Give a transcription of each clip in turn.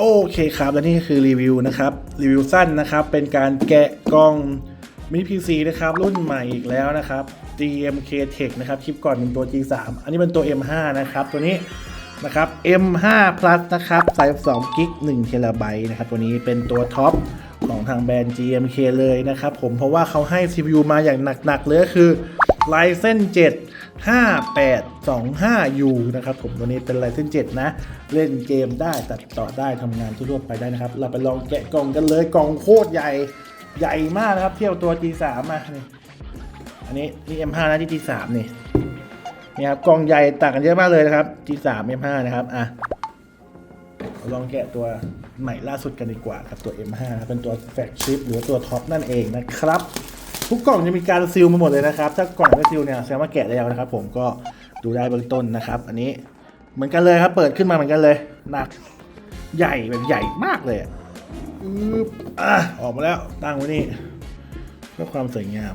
โอเคครับ และนี่คือรีวิวนะครับ รีวิวสั้นนะครับ เป็นการแกะกล่องมิพีซีนะครับ รุ่นใหม่อีกแล้วนะครับ DMK Tech นะครับ คลิปก่อนเป็นตัว G3 อันนี้เป็นตัว M5 นะครับ ตัวนี้นะครับ M5 Plus นะครับใส่2กิก1เทราไบต์นะครับ ตัวนี้เป็นตัวท็อปของทางแบรนด์ GMK เลยนะครับ ผมเพราะว่าเขาให้ CPU มาอย่างหนักๆเลยก็คือ Ryzen 7 5825U นะครับผมตัวนี้เป็น Ryzen 7นะ เล่นเกมได้ตัดต่อได้ทำงานทั่วไปได้นะครับ เราไปลองแกะกล่องกันเลยกล่องโคตรใหญ่ใหญ่มากนะครับ เทียบตัว G3 มานี่อันนี้นี่ M5 นะที่ G3 นี่นี่ครับกล่องใหญ่ต่างกันเยอะมากเลยนะครับ G3 M5 นะครับอะลองแกะตัวใหม่ล่าสุดกันดีกว่าครับตัว M5 เป็นตัวแฟลกชิพหรือตัวท็อปนั่นเองนะครับ ทุกกล่องจะมีการซีลมาหมดเลยนะครับ ถ้ากล่องไม่ซีลเนี่ยแสดงว่าแกะแล้วนะครับ ผมก็ดูได้เบื้องต้นนะครับ อันนี้เหมือนกันเลยครับ เปิดขึ้นมาเหมือนกันเลยหนักใหญ่แบบใหญ่มากเลยอะอึ๊บอะออกมาแล้วตั้งไว้นี่เพื่อความสวยงาม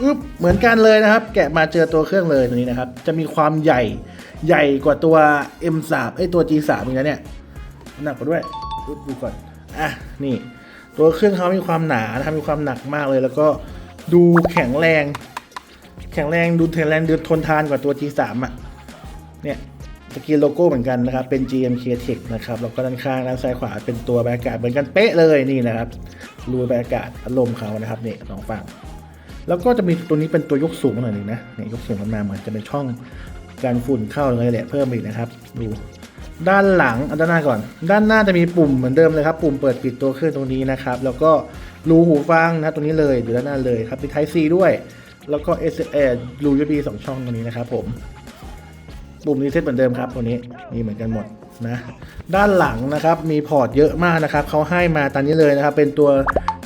อึบเหมือนกันเลยนะครับ แกะมาเจอตัวเครื่องเลยตัวนี้นะครับ จะมีความใหญ่ใหญ่กว่าตัว M3 ไอตัว G3 อีกนะเนี่ยหนักกว่าด้วยอึ๊บดูก่อนอะนี่ ตัวเครื่องเขามีความหนานะครับมีความหนักมากเลย แล้วก็ดูแข็งแรง แข็งแรงดูแข็งแรงดูทนทานกว่าตัว G3 อะเนี่ยสกรีนโลโก้เหมือนกันนะครับ เป็น GMK Tech นะครับ แล้วก็ด้านข้างด้านซ้ายขวาเป็นตัวบรรยากาศเหมือนกันเป๊ะเลยนี่นะครับ รูบรรยากาศพัดลมเขานะครับนี่สองฝั่งแล้วก็จะมีตัวนี้เป็นตัวยกสูงหน่อยหนึงนะเนี่ยยกสูงขึ้นมาเหมือนจะเป็นช่องการฝุ่นเข้าเลยแหละเพิ่มอีกนะครับ ดู ด้านหลังอันด้านหน้าก่อน ด้านหน้าจะมีปุ่มเหมือนเดิมเลยครับ ปุ่มเปิดปิดตัวเครื่องตรงนี้นะครับ แล้วก็รูหูฟังนะตรงนี้เลยอยู่ด้านหน้าเลยครับมี Type C ด้วย แล้วก็ S เอ่อรู USB สองช่องตรงนี้นะครับผมปุ่มรีเซ็ตเหมือนเดิมครับตัวนี้มีเหมือนกันหมดนะด้านหลังนะครับมีพอร์ตเยอะมากนะครับเขาให้มาตามนี้เลยนะครับเป็นตัว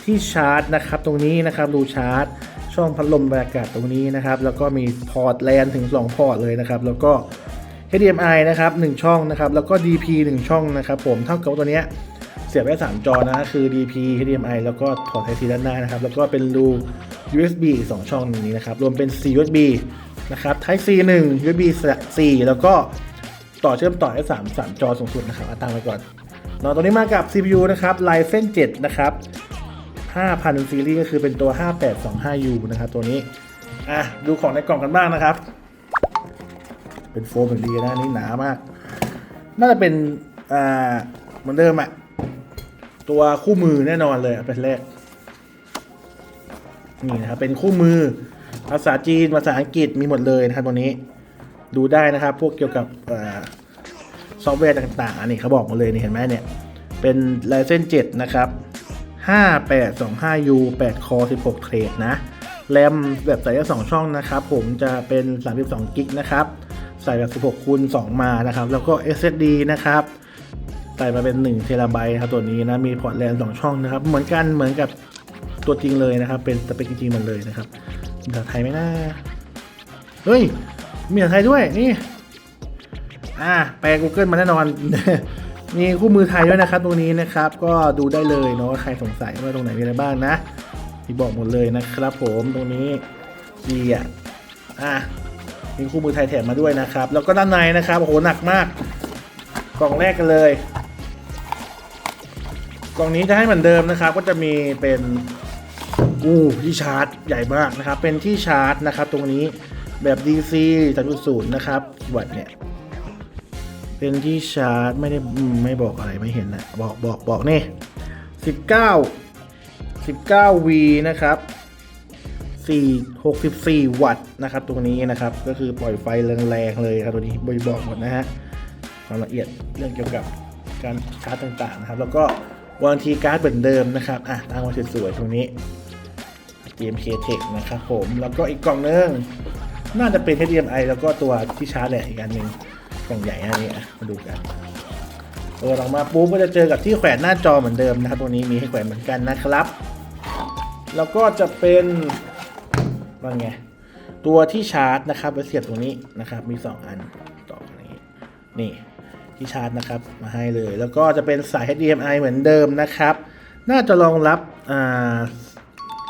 ที่ชาร์จนะครับตรงนี้นะครับรูชาร์จ ช่องพัดลมบรรยากาศตรงนี้นะครับแล้วก็มีพอร์ตแลนถึง 2 พอร์ตเลยนะครับแล้วก็ HDMI นะครับ1ช่องนะครับแล้วก็ DP 1 ช่องนะครับผมเท่ากับตัวเนี้ยเสียบได้3จอนะคือ DP HDMI แล้วก็พอร์ต Type C ด้านหน้านะครับแล้วก็เป็นรู USB อีก2ช่องตรงนี้นะครับรวมเป็น 4 USB นะครับ Type C 1 USB 4 แล้วก็ต่อเชื่อมต่อได้3 3จอสูงสุดนะครับเอาตังไว้ก่อนเนาะตัวนี้มากับ CPU นะครับ Ryzen 7 นะครับ 5,000 ซีรีส์ก็คือเป็นตัว 5825U นะครับตัวนี้ อะ ดูของในกล่องกันบ้างนะครับ เป็นโฟมแบบดีนะนี่หนามาก น่าจะเป็นอ่าเหมือนเดิมอะตัวคู่มือแน่นอนเลยเป็นแรกนี่นะครับเป็นคู่มือภาษาจีนภาษาอังกฤษมีหมดเลยนะครับตัวนี้ดูได้นะครับ พวกเกี่ยวกับอซอฟต์แวร์ต่างๆอันนี้เขาบอกมาเลยนี่เห็นไหมเนี่ย เป็น Ryzen 7นะครับ 5825U 8 core 16เทรดนะ แรมแบบใส่ได้2ช่องนะครับ ผมจะเป็น 32กิกนะครับ ใส่แบบ 16คูณ2มานะครับ แล้วก็ SSD นะครับ ใส่มาเป็น1เทราไบต์ครับตัวนี้นะ มีพอร์ตแลน2ช่องนะครับ เหมือนกันเหมือนกับตัวจริงเลยนะครับ เป็นสเปคจริงๆมันเลยนะครับภาษาไทยไหมนะเฮ้ย มีภาษาไทยด้วยนี่ อ่าแปล Google มาแน่นอน มีคู่มือไทยด้วยนะครับ ตรงนี้นะครับ ก็ดูได้เลยเนาะใครสงสัยว่าตรงไหนมีอะไรบ้างนะที่บอกหมดเลยนะครับผมตรงนี้ดีอะอะ มีคู่มือไทยแถมมาด้วยนะครับ แล้วก็ด้านในนะครับโอ้โหหนักมาก กล่องแรกกันเลย กล่องนี้จะให้เหมือนเดิมนะครับ ก็จะมีเป็นอู้ที่ชาร์จใหญ่มากนะครับ เป็นที่ชาร์จนะครับ ตรงนี้แบบ DC 3.0 นะครับวัตเนี่ยเป็นที่ชาร์จไม่ได้ไม่บอกอะไรไม่เห็นนะบอกบอกบอกนี่สิบเก้าสิบเก้าวีนะครับ สี่หกสิบสี่วัตต์นะครับตรงนี้นะครับ ก็คือปล่อยไฟแรงๆเลยครับตัวนี้บอยบอกหมดนะฮะความละเอียดเรื่องเกี่ยวกับการชาร์จต่างๆนะครับ แล้วก็วารันทีการ์ดเหมือนเดิมนะครับอะตั้งไว้สวยๆตรงนี้ GMK Tech นะครับผมแล้วก็อีกกล่องนึงน่าจะเป็น HDMI แล้วก็ตัวที่ชาร์จแหละอีกอันหนึ่งกล่องใหญ่อันนี้อะมาดูกันเปิดออกมาปุ๊บก็จะเจอกับที่แขวนหน้าจอเหมือนเดิมนะครับตัวนี้มีให้แขวนเหมือนกันนะครับ แล้วก็จะเป็น ว่าไงตัวที่ชาร์จนะครับไวเสียบตรงนี้นะครับ มี 2 อันต่ออย่างนี้นี่ที่ชาร์จนะครับมาให้เลย แล้วก็จะเป็นสาย HDMI เหมือนเดิมนะครับ น่าจะรองรับอ่า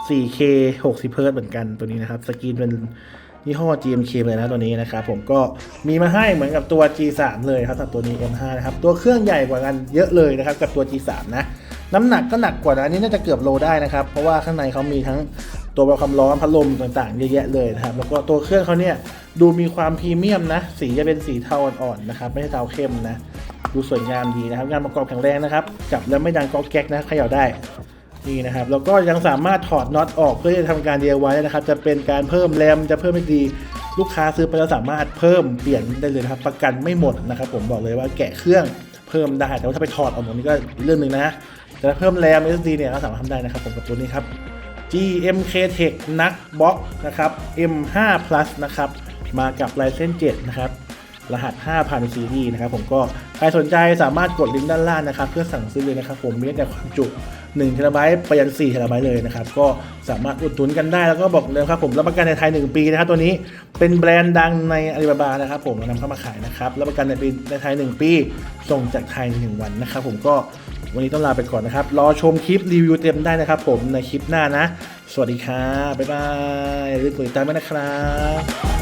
4K 60 Hz เหมือนกันตัวนี้นะครับ สกรีนเป็นยี่ห้อ GMK เลยนะตัวนี้นะครับ ผมก็มีมาให้เหมือนกับตัว G3 เลยครับสำหรับตัวนี้ M5 นะครับ ตัวเครื่องใหญ่กว่ากันเยอะเลยนะครับ กับตัว G3 นะ น้ำหนักก็หนักกว่านะอันนี้น่าจะเกือบโลได้นะครับ เพราะว่าข้างในเขามีทั้ง ตัววัดความร้อนพัดลมต่างๆเยอะแยะเลยนะครับ แล้วก็ตัวเครื่องเขาเนี่ยดูมีความพรีเมียมนะ สีจะเป็นสีเทาอ่อนๆนะครับ ไม่ใช่เทาเข้มนะ ดูสวยงามดีนะครับ งานประกอบแข็งแรงนะครับ จับแล้วไม่ดังก๊อกแก๊กนะเขย่าได้ นี่นะครับ แล้วก็ยังสามารถถอดน็อตออกเพื่อจะทำการ DIY ได้นะครับ จะเป็นการเพิ่มแรมจะเพิ่มไม่ดี ลูกค้าซื้อไปแล้วสามารถเพิ่มเปลี่ยนได้เลยนะครับ ประกันไม่หมดนะครับ ผมบอกเลยว่าแกะเครื่องเพิ่มได้ แต่ว่าถ้าไปถอดออกหมดนี่ก็เรื่องหนึ่งนะ แต่ถ้าเพิ่มแรม SSD เนี่ยก็สามารถทำได้นะครับผมกับตัวนี้ครับ GMK Tech NUC Box นะครับ M5 Plus นะครับ มากับ Ryzen 7นะครับ รหัส 5,000 ซีรีส์นะครับ ผมก็ใครสนใจสามารถกดลิงก์ด้านล่างนะครับ เพื่อสั่งซื้อเลยนะครับ ผมมีแต่ความจุ1เทราไบต์ไปยัน4เทราไบต์เลยนะครับ ก็สามารถอุดหนุนกันได้แล้วก็บอกเลยครับผมรับประกันในไทย 1 ปีนะครับตัวนี้เป็นแบรนด์ดังในอาลีบาบานะครับ ผมนำเข้ามาขายนะครับรับประกันในปีในไทย 1 ปี ส่งจากไทยใน1วันนะครับ ผมก็ วันนี้ต้องลาไปก่อนนะครับ รอชมคลิปรีวิวเต็มได้นะครับผมในคลิปหน้านะ สวัสดีครับบ๊ายบายอย่าลืมกดติดตามด้วยนะครับ